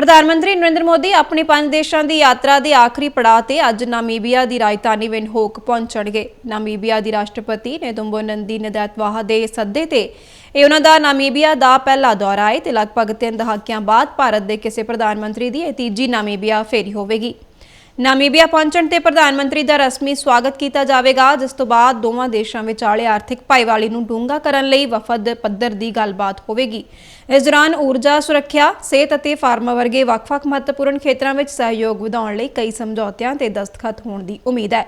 ਪ੍ਰਧਾਨ ਮੰਤਰੀ ਨਰਿੰਦਰ ਮੋਦੀ ਆਪਣੀ ਪੰਜ ਦੇਸ਼ਾਂ ਦੀ ਯਾਤਰਾ ਦੇ ਆਖਰੀ ਪੜਾਅ ਤੇ ਅੱਜ ਨਾਮੀਬੀਆ ਦੀ ਰਾਜਧਾਨੀ ਵਿੰਡਹੋਕ ਪਹੁੰਚਣਗੇ। ਨਾਮੀਬੀਆ ਦੀ ਰਾਸ਼ਟਰਪਤੀ ਨੇਦੁੰਬੋ ਨੰਦੀ ਨਦੈਤਵਾਹਾ ਦੇ ਸੱਦੇ ਤੇ ਇਹ ਉਹਨਾਂ ਦਾ ਨਾਮੀਬੀਆ ਦਾ ਪਹਿਲਾ ਦੌਰਾ ਹੈ ਤੇ ਲਗਭਗ ਤਿੰਨ ਦਹਾਕਿਆਂ ਬਾਅਦ ਭਾਰਤ ਦੇ ਕਿਸੇ ਪ੍ਰਧਾਨ ਮੰਤਰੀ ਦੀ ਇਹ ਤੀਜੀ ਨਾਮੀਬੀਆ ਫੇਰੀ ਹੋਵੇਗੀ। ਨਾਮੀਬੀਆ ਪਹੁੰਚਣ ਤੇ ਪ੍ਰਧਾਨ ਮੰਤਰੀ ਦਾ ਰਸਮੀ ਸਵਾਗਤ ਕੀਤਾ ਜਾਵੇਗਾ, ਜਿਸ ਤੋਂ ਬਾਅਦ ਦੋਵਾਂ ਦੇਸ਼ਾਂ ਵਿਚਾਲੇ ਆਰਥਿਕ ਭਾਈਵਾਲੀ ਨੂੰ ਡੂੰਘਾ ਕਰਨ ਲਈ ਵਫਦ ਪੱਧਰ ਦੀ ਗੱਲਬਾਤ ਹੋਵੇਗੀ। ਇਸ ਦੌਰਾਨ ਊਰਜਾ ਸੁਰੱਖਿਆ, ਸਿਹਤ ਅਤੇ ਫਾਰਮਾ ਵਰਗੇ ਵੱਖ-ਵੱਖ ਮਹੱਤਵਪੂਰਨ ਖੇਤਰਾਂ ਵਿੱਚ ਸਹਿਯੋਗ ਵਧਾਉਣ ਲਈ ਕਈ ਸਮਝੌਤਿਆਂ ਤੇ ਦਸਤਖਤ ਹੋਣ ਦੀ ਉਮੀਦ ਹੈ।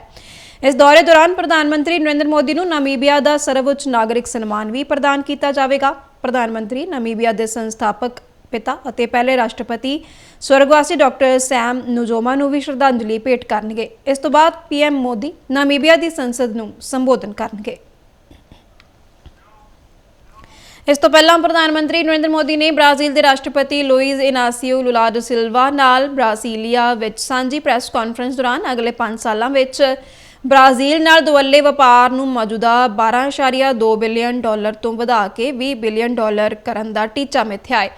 ਇਸ ਦੌਰੇ ਦੌਰਾਨ ਪ੍ਰਧਾਨ ਮੰਤਰੀ ਨਰਿੰਦਰ ਮੋਦੀ ਨੂੰ ਨਾਮੀਬੀਆ ਦਾ ਸਰਵਉੱਚ ਨਾਗਰਿਕ ਸਨਮਾਨ ਵੀ ਪ੍ਰਦਾਨ ਕੀਤਾ ਜਾਵੇਗਾ। ਪ੍ਰਧਾਨ ਮੰਤਰੀ ਨਾਮੀਬੀਆ ਦੇ ਸੰਸਥਾਪਕ ਪਿਤਾ ਅਤੇ ਪਹਿਲੇ ਰਾਸ਼ਟਰਪਤੀ, ਸਵਰਗਵਾਸੀ ਡਾਕਟਰ ਸੈਮ ਨੁਜੋਮਾ ਨੂੰ ਵੀ ਸ਼ਰਧਾਂਜਲੀ ਭੇਟ ਕਰਨਗੇ। ਇਸ ਤੋਂ ਬਾਅਦ ਪੀਐਮ ਮੋਦੀ ਨਾਮੀਬੀਆ ਦੀ ਸੰਸਦ ਨੂੰ ਸੰਬੋਧਨ ਕਰਨਗੇ। ਇਸ ਤੋਂ ਪਹਿਲਾਂ ਪ੍ਰਧਾਨ ਮੰਤਰੀ ਨਰਿੰਦਰ ਮੋਦੀ ਨੇ ਬ੍ਰਾਜ਼ੀਲ ਦੇ ਰਾਸ਼ਟਰਪਤੀ ਲੁਈਜ਼ ਇਨਾਸੀਓ ਲੁਲਾ ਡਾ ਸਿਲਵਾ ਨਾਲ ਬ੍ਰਾਸੀਲੀਆ ਵਿੱਚ ਸਾਂਝੀ ਪ੍ਰੈਸ ਕਾਨਫਰੰਸ ਦੌਰਾਨ ਅਗਲੇ 5 ਸਾਲਾਂ ਵਿੱਚ ਬ੍ਰਾਜ਼ੀਲ ਨਾਲ ਦੁਵੱਲੇ ਵਪਾਰ ਨੂੰ ਮੌਜੂਦਾ 12.2 ਬਿਲੀਅਨ ਡਾਲਰ ਤੋਂ ਵਧਾ ਕੇ 20 ਬਿਲੀਅਨ ਡਾਲਰ ਕਰਨ ਦਾ ਟੀਚਾ ਮਿੱਥਿਆ ਹੈ।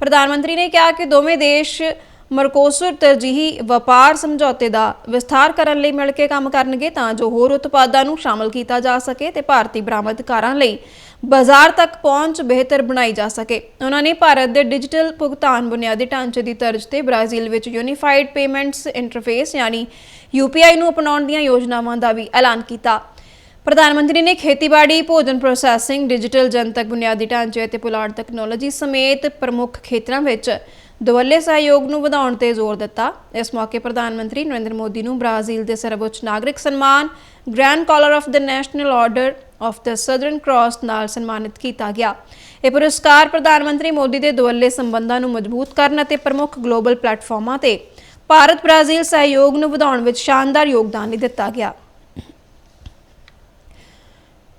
ਪ੍ਰਧਾਨ ਮੰਤਰੀ ਨੇ ਕਿਹਾ ਕਿ ਦੋਵੇਂ ਦੇਸ਼ ਮਰਕੋਸੁਰ ਤਰਜੀਹੀ ਵਪਾਰ ਸਮਝੌਤੇ ਦਾ ਵਿਸਥਾਰ ਕਰਨ ਲਈ ਮਿਲ ਕੇ ਕੰਮ ਕਰਨਗੇ ਤਾਂ ਜੋ ਹੋਰ ਉਤਪਾਦਾਂ ਨੂੰ ਸ਼ਾਮਲ ਕੀਤਾ ਜਾ ਸਕੇ ਤੇ ਭਾਰਤੀ ਬਰਾਮਦਕਾਰਾਂ ਲਈ ਬਾਜ਼ਾਰ ਤੱਕ ਪਹੁੰਚ ਬਿਹਤਰ ਬਣਾਈ ਜਾ ਸਕੇ। ਉਹਨਾਂ ਨੇ ਭਾਰਤ ਦੇ ਡਿਜੀਟਲ ਭੁਗਤਾਨ ਬੁਨਿਆਦੀ ਢਾਂਚੇ ਦੀ ਤਰਜ਼ ਤੇ ਬ੍ਰਾਜ਼ੀਲ ਵਿੱਚ ਯੂਨੀਫਾਈਡ ਪੇਮੈਂਟਸ ਇੰਟਰਫੇਸ ਯਾਨੀ UPI ਨੂੰ ਅਪਣਾਉਣ ਦੀਆਂ ਯੋਜਨਾਵਾਂ ਦਾ ਵੀ ਐਲਾਨ ਕੀਤਾ। ਪ੍ਰਧਾਨ ਮੰਤਰੀ ਨੇ ਖੇਤੀਬਾੜੀ, ਭੋਜਨ ਪ੍ਰੋਸੈਸਿੰਗ, ਡਿਜੀਟਲ ਜਨਤਕ ਬੁਨਿਆਦੀ ਢਾਂਚੇ ਅਤੇ ਪੁਲਾੜ ਟੈਕਨੋਲੋਜੀ ਸਮੇਤ ਪ੍ਰਮੁੱਖ ਖੇਤਰਾਂ ਵਿੱਚ ਦੁਵੱਲੇ ਸਹਿਯੋਗ ਨੂੰ ਵਧਾਉਣ ਤੇ ਜ਼ੋਰ ਦਿੱਤਾ। ਇਸ ਮੌਕੇ ਪ੍ਰਧਾਨ ਮੰਤਰੀ ਨਰਿੰਦਰ ਮੋਦੀ ਨੂੰ ਬ੍ਰਾਜ਼ੀਲ ਦੇ ਸਰਵਉੱਚ ਨਾਗਰਿਕ ਸਨਮਾਨ, grand collar of the national order of the southern cross ਨਾਲ ਸਨਮਾਨਿਤ ਕੀਤਾ ਗਿਆ। ਇਹ ਪੁਰਸਕਾਰ ਪ੍ਰਧਾਨ ਮੰਤਰੀ ਮੋਦੀ ਦੇ ਦੁਵੱਲੇ ਸੰਬੰਧਾਂ ਨੂੰ ਮਜ਼ਬੂਤ ਕਰਨ ਅਤੇ ਪ੍ਰਮੁੱਖ ਗਲੋਬਲ ਪਲੇਟਫਾਰਮਾਂ ਤੇ ਭਾਰਤ ਬ੍ਰਾਜ਼ੀਲ ਸਹਿਯੋਗ ਨੂੰ ਵਧਾਉਣ ਵਿੱਚ ਸ਼ਾਨਦਾਰ ਯੋਗਦਾਨ ਲਈ ਦਿੱਤਾ ਗਿਆ।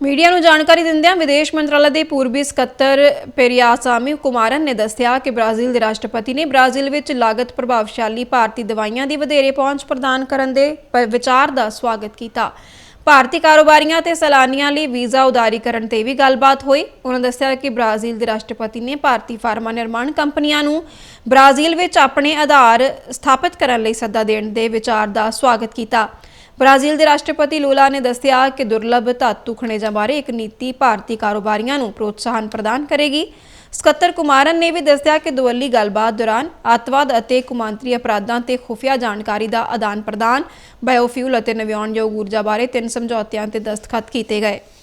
ਮੀਡੀਆ ਨੂੰ ਜਾਣਕਾਰੀ ਦਿੰਦਿਆਂ ਵਿਦੇਸ਼ ਮੰਤਰਾਲਾ ਦੇ ਪੂਰਬੀ ਸਕੱਤਰ ਪੇਰੀਆਸਾਮੀ ਕੁਮਾਰਨ ਨੇ ਦੱਸਿਆ ਕਿ ਬ੍ਰਾਜ਼ੀਲ ਦੇ ਰਾਸ਼ਟਰਪਤੀ ਨੇ ਬ੍ਰਾਜ਼ੀਲ ਵਿੱਚ ਲਾਗਤ ਪ੍ਰਭਾਵਸ਼ਾਲੀ ਭਾਰਤੀ ਦਵਾਈਆਂ ਦੀ ਵਧੇਰੇ ਪਹੁੰਚ ਪ੍ਰਦਾਨ ਕਰਨ ਦੇ ਵਿਚਾਰ ਦਾ ਸਵਾਗਤ ਕੀਤਾ। ਭਾਰਤੀ ਕਾਰੋਬਾਰੀਆਂ ਤੇ ਸੈਲਾਨੀਆਂ ਲਈ ਵੀਜ਼ਾ ਉਦਾਰੀਕਰਨ ਤੇ ਵੀ ਗੱਲਬਾਤ ਹੋਈ। ਉਹਨਾਂ ਦੱਸਿਆ ਕਿ ਬ੍ਰਾਜ਼ੀਲ ਦੇ ਰਾਸ਼ਟਰਪਤੀ ਨੇ ਭਾਰਤੀ ਫਾਰਮਾ ਨਿਰਮਾਣ ਕੰਪਨੀਆਂ ਨੂੰ ਬ੍ਰਾਜ਼ੀਲ ਵਿੱਚ ਆਪਣੇ ਆਧਾਰ ਸਥਾਪਿਤ ਕਰਨ ਲਈ ਸੱਦਾ ਦੇਣ ਦੇ ਵਿਚਾਰ ਦਾ ਸਵਾਗਤ ਕੀਤਾ। ਬ੍ਰਾਜ਼ੀਲ ਦੇ ਰਾਸ਼ਟਰਪਤੀ ਲੂਲਾ ਨੇ ਦੱਸਿਆ ਕਿ ਦੁਰਲੱਭ ਧਾਤੂ ਖਣਿਜਾਂ ਬਾਰੇ ਇੱਕ ਨੀਤੀ ਭਾਰਤੀ ਕਾਰੋਬਾਰੀਆਂ ਨੂੰ ਪ੍ਰੋਤਸਾਹਨ ਪ੍ਰਦਾਨ ਕਰੇਗੀ। ਸਕੱਤਰ ਕੁਮਾਰਨ ਨੇ ਵੀ ਦੱਸਿਆ ਕਿ ਦੁਵੱਲੀ ਗੱਲਬਾਤ ਦੌਰਾਨ ਅੱਤਵਾਦ ਅਤੇ ਕੁਮਾਂਤਰੀ ਅਪਰਾਧਾਂ ਤੇ ਖੁਫੀਆ ਜਾਣਕਾਰੀ ਦਾ ਆਦਾਨ ਪ੍ਰਦਾਨ ਬਾਇਓਫਿਊਲ ਅਤੇ ਨਵਿਆਉਣਯੋਗ ਊਰਜਾ ਬਾਰੇ ਤਿੰਨ ਸਮਝੌਤਿਆਂ ਤੇ ਦਸਤਖਤ ਕੀਤੇ ਗਏ।